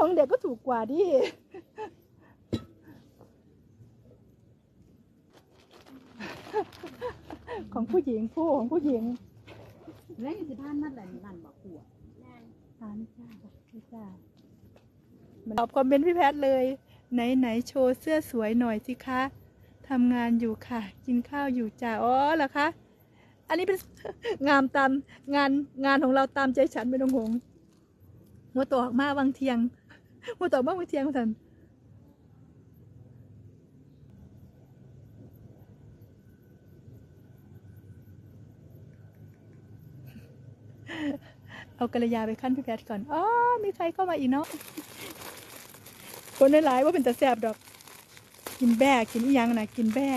ของเด็กก็ถูกกว่าดิของผู้หญิงผู้ของผู้หญิงแล้วยังสิพานมัดอะไรนั่นบอกผัวอ่าไม่ทราบอะไม่ทราบมันตอบคอมเมนต์พี่แพทย์เลย ไหนไหนโชว์เสื้อสวยหน่อยสิคะทำงานอยู่ค่ะ กินข้าวอยู่จ้าอ๋อเหรอคะ อันนี้เป็นงามตามงานงานของเราตามใจฉันเป็นองหงหัวตอกมาวังเทียง หัวตอกมาวังเทียงท่านเอากระยาไปขั้นพี่แพทย์ก่อน อ๋อ มีใครเข้ามาอีกเนาะ คนหลายๆว่าเป็นต่แสบดอก กินแบ่กินอีหยังนะกินแบ่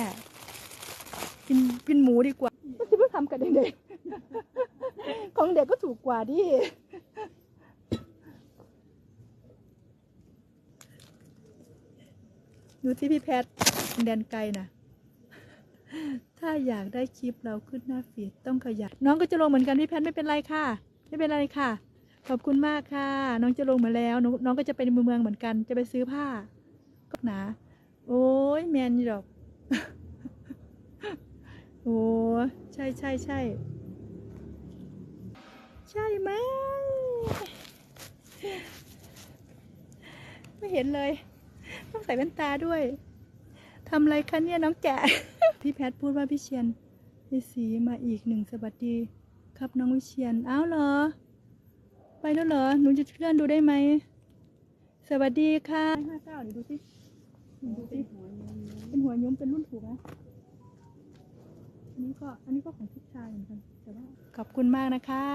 กินกินหมูดีกว่ามันจะเพิ่งทำกันเด็กๆของเด็กก็ถูกกว่าดิ ดูที่พี่แพทย์แดนไกลนะถ้าอยากได้คลิปเราขึ้นหน้าฟีดต้องขยันน้องก็จะลงเหมือนกันพี่แพทย์ไม่เป็นไรค่ะ ไม่เป็นไรค่ะ ขอบคุณมากค่ะ น้องจะลงมาแล้ว น้องก็จะไปเมืองเหมือนกัน จะไปซื้อผ้า ก็หนา โอ้ยแมนอยู่ดอกโอ้ใช่ใช่ใช่ใช่ไหมไม่เห็นเลย ต้องใส่แว่นตาด้วยทำอะไรคะเนี่ยน้องแกะพี่แพทพูดว่าพี่เชียนพี่สีมาอีกหนึ่งสวัสดี ครับน้องวิเชียนอ้าวเหรอ ไปแล้วเหรอหนูจะเคลื่อนดูได้ไหมสวัสดีค่ะห้าเก้าเดี๋ยวดูสิดูสิเป็นหัวยุ้มเป็นรุ่นถูกไหมอันนี้ก็อันนี้ก็ของผู้ชายเหมือนกันแต่ว่าขอบคุณมากนะคะ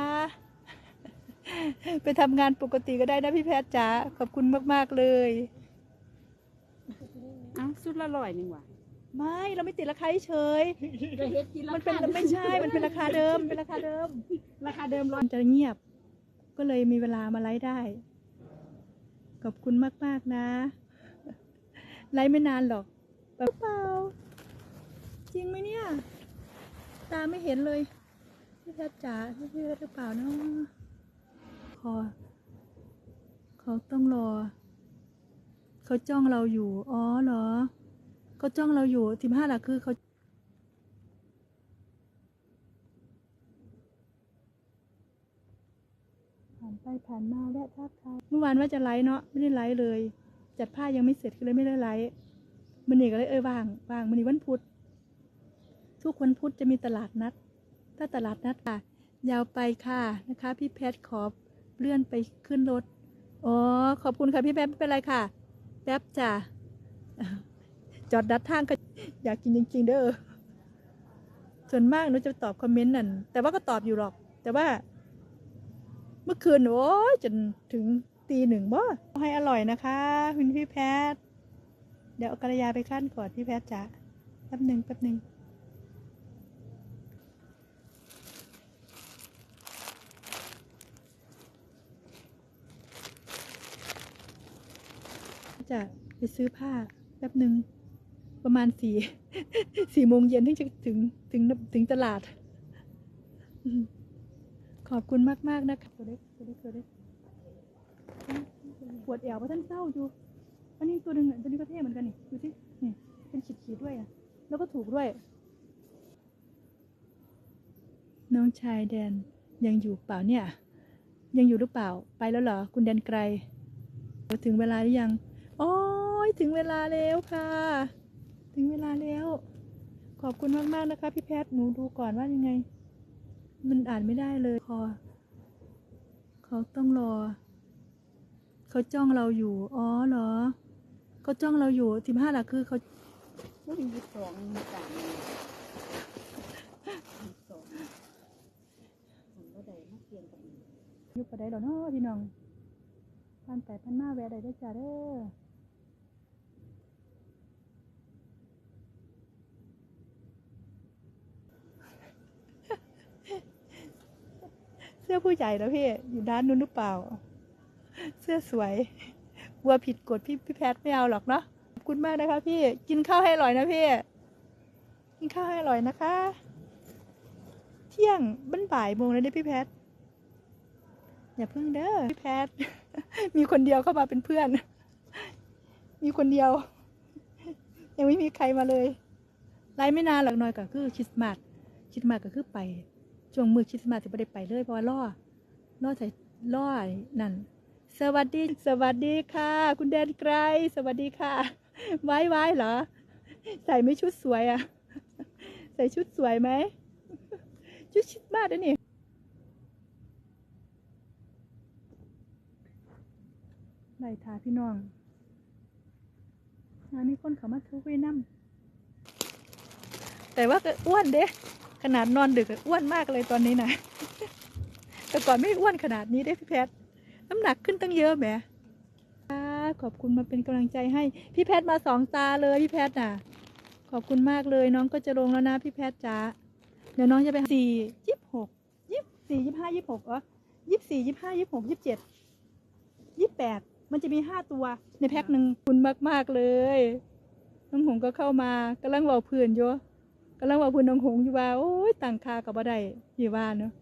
ไปทำงานปกติก็ได้นะพี่แพทย์จ๋าขอบคุณมากๆเลย สุดละร้อยหนึ่งว่ะไม่เราไม่ติดราคาเฉยจะเฮ็ดกินมันเป็นไม่ใช่ มันเป็นราคาเดิม เป็นราคาเดิม ราคาเดิมร้อยมันจะเงียบ ก็เลยมีเวลามาไลฟ์ได้ ขอบคุณมาก ๆ นะ ไลฟ์ไม่นานหรอกเปล่าจริงไหมเนี่ย ตาไม่เห็นเลยพี่แพทย์จ๋าพี่แพทย์หรือเปล่าเนาะพอเขาต้องรอ เขาจ้องเราอยู่ อ๋อเหรอเขาจ้องเราอยู่สิบห้าหลักคือเขาผ่านไปผ่านมาแวะทักทายเมื่อวานว่าจะไลฟ์เนาะไม่ได้ไลฟ์เลย จัดผ้ายังไม่เสร็จก็เลยไม่ได้ไลฟ์มันนี่ก็เลยเออว่างว่างมันนี่วันพุธทุกวันพุธจะมีตลาดนัด ถ้าตลาดนัดค่ะ ยาวไปค่ะนะคะ พี่แพทขอเลื่อนไปขึ้นรถอ๋อขอบคุณค่ะพี่แพทไม่เป็นไรค่ะ ป๊บจ้าจอดดัดทางก็อยากกินจริงๆเด้อส่วนมากหนูจะตอบคอมเมนต์นั่นแต่ว่าก็ตอบอยู่หรอก แต่ว่า เมื่อคืนโอ้ยจนถึงตีหนึ่งบ่ให้อร่อยนะคะคุณพี่แพท เดี๋ยวเอากระยาไปขั้นก่อนพี่แพทจ้าแป๊บหนึ่งแป๊บหนึ่ง จะไปซื้อผ้าแป๊บหนึ่งประมาณสี่สี่โมงเย็นถึงจะถึงถึงถึงตลาด ขอบคุณมากมาก ๆ นะคะตัวเล็กตัวเล็กตัวเล็กปวดแอวเพราะท่านเศร้าอยู่อันนี้ตัวหนึ่งอะตัวนี้ก็เท่เหมือนกันนี่ดูสินี่เป็นขีดขีดด้วยอะ แล้วก็ถูกด้วย น้องชายแดนยังอยู่เปล่าเนี่ย ยังอยู่หรือเปล่าไปแล้วเหรอ คุณแดนไกลถึงเวลาหรือยัง โอ้ยถึงเวลาแล้วค่ะ ถึงเวลาแล้ว ขอบคุณมากๆนะคะ พี่แพทย์หนูดูก่อนว่ายังไง มันอ่านไม่ได้เลยพอเขาต้องรอ เขาจ้องเราอยู่ อ๋อเหรอ เขาจ้องเราอยู่สิบห้าหลักคือเขาก็มียี่สิบสองมีสามยี่สิบสองผมก็ได้มาเปลี่ยนกันอยู่ปะได้หรอเนาะพี่น้องพันแต่พันมาแวะได้ด้จ้าเด้อเสื้อผู้ใหญ่นะพี่ อยู่ด้านนู้นหรือเปล่า เสื้อสวยกลัวผิดกฎพี่พี่แพทไม่เอาหรอกเนาะขอบคุณมากนะคะพี่กินข้าวให้อร่อยนะพี่ กินข้าวให้อร่อยนะคะ เที่ยงบันบ่ายโมงแล้วเนี่ยพี่แพทอย่าเพิ่งเด้อพี่แพทมีคนเดียวเข้ามาเป็นเพื่อน มีคนเดียว ยังไม่มีใครมาเลยไลฟ์ไม่นานหรอกหน่อยก็คือคริสต์มาสคริสต์มาสก็คือไป ช่วงมือคริสต์มาสจะไม่ได้ไปเลยเพราะว่าล่อล่อใส่ล่อนั่น สวัสดี สวัสดีค่ะ คุณแดนไกรสวัสดีค่ะ ไว้ไว้เหรอ ใส่ไม่ชุดสวยอะใส่ชุดสวยไหม ชุดชิดมากนะนี่ไล่ทาพี่น้องงานนี้คนเขามาทุกวีน้ำแต่ว่าก็อ้วนเด้ ขนาดนอนดึกอ้วนมากเลยตอนนี้นะแต่ก่อนไม่อ้วนขนาดนี้เด้พี่แพทน้ำหนักขึ้นตั้งเยอะแหมขอบคุณมาเป็นกำลังใจให้ พี่แพทมาสองตาเลยพี่แพทน่ะ ขอบคุณมากเลยน้องก็จะลงแล้วนะพี่แพทจ๋าเดี๋ยวน้องจะไปสี่ยี่สิบหกยี่สี่ยี่ห้ายี่หกเหรอยี่สี่ยี่ห้ายี่หกยี่เจ็ดยี่แปดมันจะมีห้าตัว ในแพ็คหนึ่งคุณมากมากเลย น้องหงก็เข้ามากำลังเว่าพื้นอยู่ กำลังว่าพื้นน้องหงอยู่ว่าโอ้ยต่างคากับบ่ได้อยู่ว่าเนาะ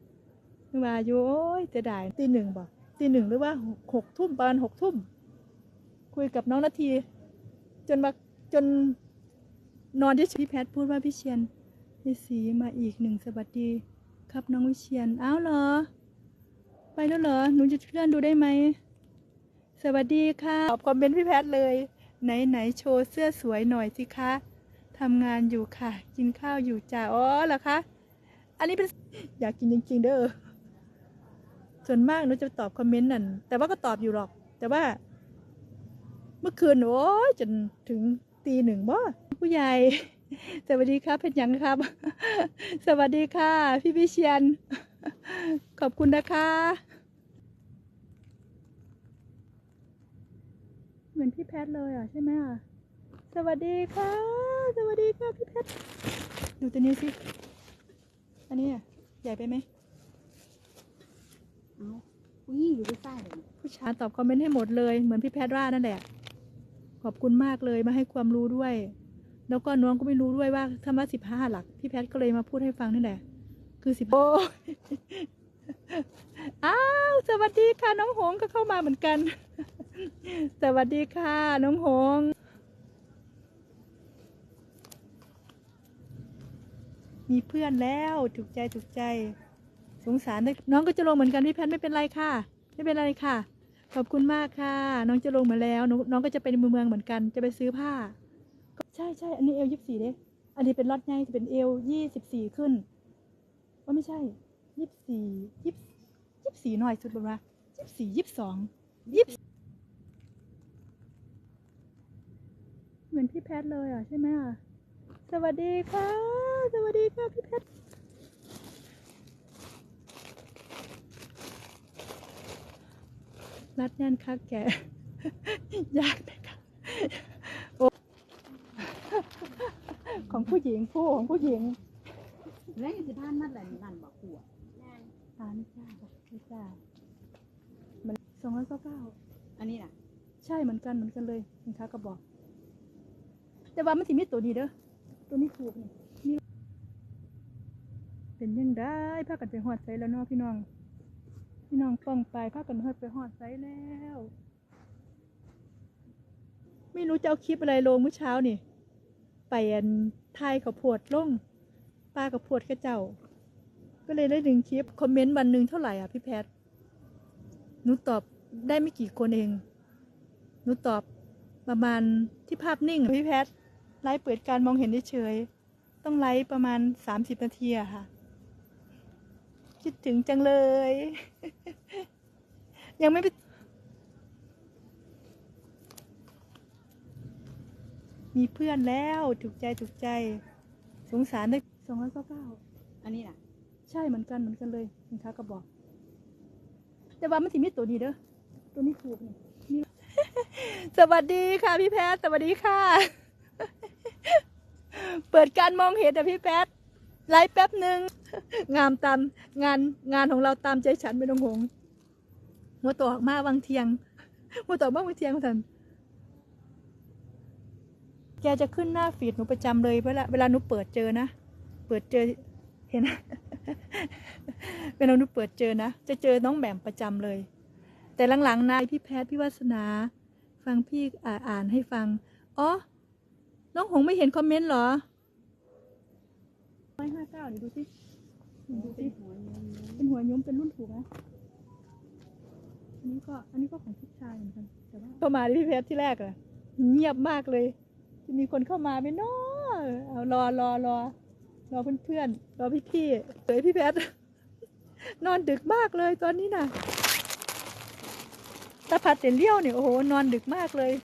ว่าอยู่โอ้ยจะได้ตีหนึ่งบ่ตีหนึ่งหรือว่าหกทุ่มประมาณหกทุ่มคุยกับน้องนาที จนมาจนนอนที่พี่แพทพูดว่าพี่เชียนพี่สีมาอีกหนึ่งสวัสดี ครับน้องวิเชียนอ้าวเหรอ ไปแล้วเหรอหนูจะเคลื่อนดูได้ไหมสวัสดีค่ะตอบคอมเมนต์พี่แพทเลย ไหนไหนโชว์เสื้อสวยหน่อยสิคะ ทำงานอยู่ค่ะ กินข้าวอยู่จ้าอ๋อเหรอคะอันนี้เป็นอยากกินจริงๆเด้อส่วนมากหนูจะตอบคอมเมนต์นั่นแต่ว่าก็ตอบอยู่หรอก แต่ว่า เมื่อคืนโอ้ยจนถึงตีหนึ่งบ่ผู้ใหญ่สวัสดีครับเพชรยังครับ สวัสดีค่ะ พี่พิเชียน ขอบคุณนะคะเหมือนพี่แพทเลยอะใช่ไหมอะ สวัสดีค่ะ สวัสดีค่ะพี่แพทดูตัวนี้สิ อันนี้อะใหญ่ไปไหมเอาผู้หญิงอยู่ที่ใต้เลยผู้ชายตอบคอมเมนต์ให้หมดเลย เหมือนพี่แพทย์ว่านั่นแหละ ขอบคุณมากเลยมาให้ความรู้ด้วย แล้วก็น้องก็ไม่รู้ด้วยว่าธรรมะสิบห้าหลัก พี่แพทย์ก็เลยมาพูดให้ฟังนี่แหละ คือสิบโอ้อ้าว สวัสดีค่ะน้องหงก็เข้ามาเหมือนกัน สวัสดีค่ะน้องหง มีเพื่อนแล้วถูกใจถูกใจ สงสารน้องก็จะลงเหมือนกันพี่แพทไม่เป็นไรค่ะ ไม่เป็นไรค่ะ ขอบคุณมากค่ะ น้องจะลงมาแล้ว น้องก็จะไปเมืองเหมือนกันจะไปซื้อผ้าก็ใช่ใช่อันนี้เอลยี่สิบสี่เด้อันนี้เป็นล็อตใหญ่จะเป็นเอลยี่สิบสี่ขึ้นว่าไม่ใช่ยี่สิบสี่ยี่สิบยี่สิบสี่หน่อยสุดบนว่ายี่สิบสี่ยี่สิบสองยี่สิบเหมือนพี่แพทเลยอะใช่ไหมอะสวัสดีค่ะ สวัสดีค่ะพี่แพทย์รัดแน่นคักแกยากนะคะโอ้ของผู้หญิงผู้ของผู้หญิงแล้วอยู่ที่บ้านนั่นแหละนั่นบอกผัวอ่าไม่จ้าไม่จ้ามันสองร้อยเก้าเก้าอันนี้น่ะ ใช่เหมือนกันเหมือนกันเลยสินค้ากระบอก แต่ว่ามันสิมีตัวนี้เด้อตัวนี้ถูกนี่นี่ เป็นยังได้พากันไปหอดไซแล้วเนาะพี่น้อง พี่น้องป้องไปพากันหอดไปหอดไซแล้ว ไม่รู้จะเอาคลิปอะไรลงเมื่อเช้านี่ไปอันไทยเขาวโพดลงป้ากับโพดกระเจ้า ก็เลยได้หนึ่งคลิปคอมเมนต์วันหนึ่งเท่าไหร่อะพี่แพทหนูตอบได้ไม่กี่คนเองหนูตอบประมาณที่ภาพนิ่งอะพี่แพทไลฟ์เปิดการมองเห็นเฉยต้องไลฟ์ประมาณสามสิบนาทีอะค่ะ คิดถึงจังเลย ยังไม่ไปมีเพื่อนแล้วถูกใจถูกใจ สงสารได้สองร้อยเก้าเก้าอันนี้น่ะใช่เหมือนกันเหมือนกันเลยสินค้ากระบอก แต่ว่ามันสิมีตัวนี้เด้อตัวนี้ถูกนี่สวัสดีค่ะพี่แพทสวัสดีค่ะ เปิดการมองเห็นอะพี่แพท ไลฟ์แป๊บหนึ่งงามตามงานงานของเราตามใจฉันเป็นองหงหัวตอกมาวังเทียงหัวตอกมาวังเทียงสันแกจะขึ้นหน้าฟีดหนูประจำเลยเวลาเวลาหนูเปิดเจอนะ เปิดเจอเห็นเวลาหนูเปิดเจอนะ จะเจอน้องแหม่มประจำเลย แต่หลังๆนะพี่แพทย์พี่วาสนา ฟังพี่อ่าอ่านให้ฟัง อ๋อ น้องหงไม่เห็นคอมเมนต์เหรอ ร้อยห้าเก้านี่ดูสิดูสิเป็นหัวย้มเป็นรุ่นถูกนะอันนี้ก็ อันนี้ก็ของพี่ชายเหมือนกันแต่ว่าเข้ามาที่พี่เพชรที่แรกอะเงียบมากเลย จะมีคนเข้ามาไหมเนาะเอารอรอรอรอเพื่อนๆรอพี่พี่ๆเจอพี่เพชรนอนดึกมากเลยตอนนี้น่ะตาพัดเต็นเลี้ยวเนี่ยโอ้โหนอนดึกมากเลย